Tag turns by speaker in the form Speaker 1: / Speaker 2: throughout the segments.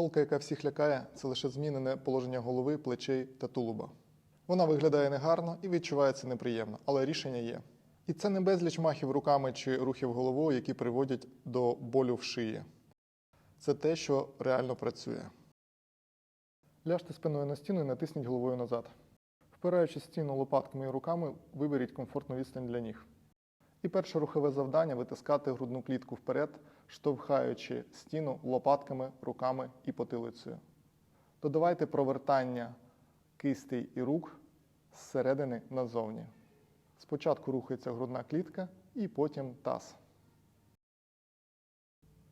Speaker 1: Холка, яка всіх лякає, це лише змінене положення голови, плечей та тулуба. Вона виглядає негарно і відчувається неприємно, але рішення є. І це не безліч махів руками чи рухів головою, які приводять до болю в шиї. Це те, що реально працює. Ляжте спиною на стіну і натисніть головою назад. Впираючи стіну лопатками і руками, виберіть комфортну відстань для ніг. І перше рухове завдання витискати грудну клітку вперед, штовхаючи стіну лопатками, руками і потилицею. Додавайте провертання кистей і рук зсередини назовні. Спочатку рухається грудна клітка і потім таз.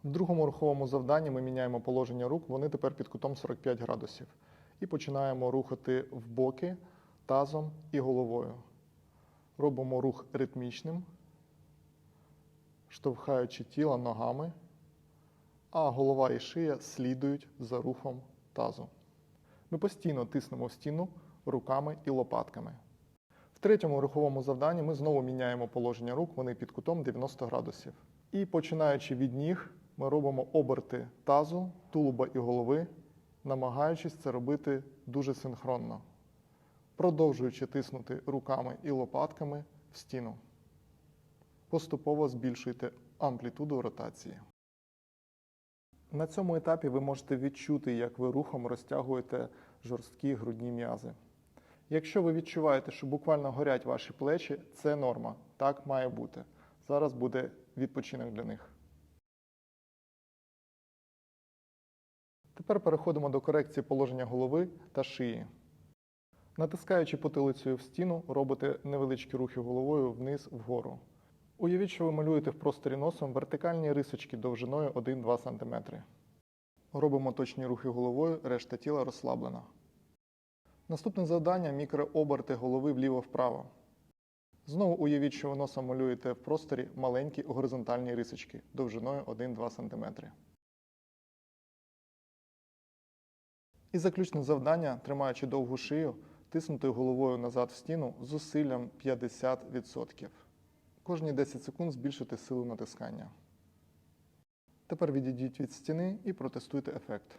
Speaker 1: В другому руховому завданні ми міняємо положення рук, вони тепер під кутом 45 градусів. І починаємо рухати в боки тазом і головою. Робимо рух ритмічним, штовхаючи тіло ногами, а голова і шия слідують за рухом тазу. Ми постійно тиснемо в стіну руками і лопатками. В третьому руховому завданні ми знову міняємо положення рук, вони під кутом 90 градусів. І починаючи від ніг, ми робимо оберти тазу, тулуба і голови, намагаючись це робити дуже синхронно, продовжуючи тиснути руками і лопатками в стіну. Поступово збільшуйте амплітуду ротації. На цьому етапі ви можете відчути, як ви рухом розтягуєте жорсткі грудні м'язи. Якщо ви відчуваєте, що буквально горять ваші плечі, це норма. Так має бути. Зараз буде відпочинок для них. Тепер переходимо до корекції положення голови та шиї. Натискаючи потилицею в стіну, робите невеличкі рухи головою вниз вгору. Уявіть, що ви малюєте в просторі носом вертикальні рисочки довжиною 1-2 см. Робимо точні рухи головою, решта тіла розслаблена. Наступне завдання мікрооберти голови вліво-вправо. Знову уявіть, що ви носом малюєте в просторі маленькі горизонтальні рисочки довжиною 1-2 см. І заключне завдання, тримаючи довгу шию, тиснути головою назад в стіну з зусиллям 50%. Кожні 10 секунд збільшити силу натискання. Тепер відійдіть від стіни і протестуйте ефект.